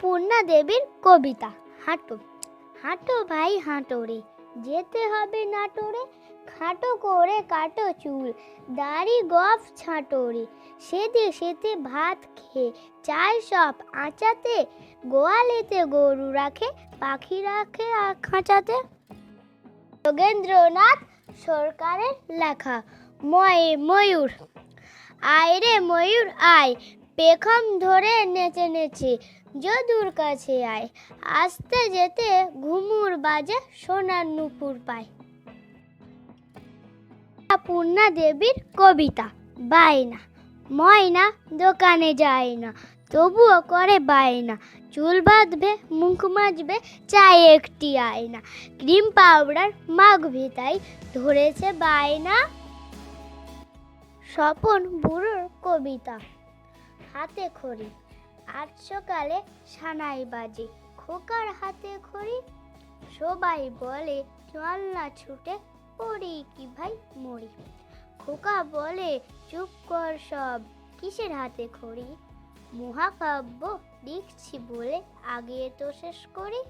পূর্ণা দেবীর কবিতা। হাঁটো হাঁটো ভাই, হাঁটো রে, যেতে হবে নাটোরে। খাটো করে কাটো চুল, দাড়ি গফ ছাঁটো রে। সেতে সেতে ভাত খেয়ে চায় সব আঁচাতে, গোয়ালেতে গরু রাখে, পাখি রাখে খাঁচাতে যোগেন্দ্রনাথ সরকারের লেখা, ময় ময়ূর। আয় রে ময়ূর, আয় পেখম ধরে নেচে নেচে যদুর কাছে আয়। আসতে যেতে ঘুমুর বাজে সোনার নুপুর পায়। পূর্ণা দেবীর কবিতা, বায়না। ময়না দোকানে যায় না, তবুও করে বায়না। চুল বাঁধবে, মুখ মাজবে চাই একটি আয়না। ক্রিম পাউডার মাখবে, তাই ধরেছে বায়না। স্বপন বুড়োর কবিতা। হাতে খড়ি। আজ সকালে সানাই বাজে। খোকার হাতে খড়ি। সবাই বলে চল না ছুটে পড়ি কি ভাই মরি? খোকা বলে, চুপ কর সব। কিসের হাতে খড়ি? মহাকাব্য লিখছি বলে আগে তো শেষ করি।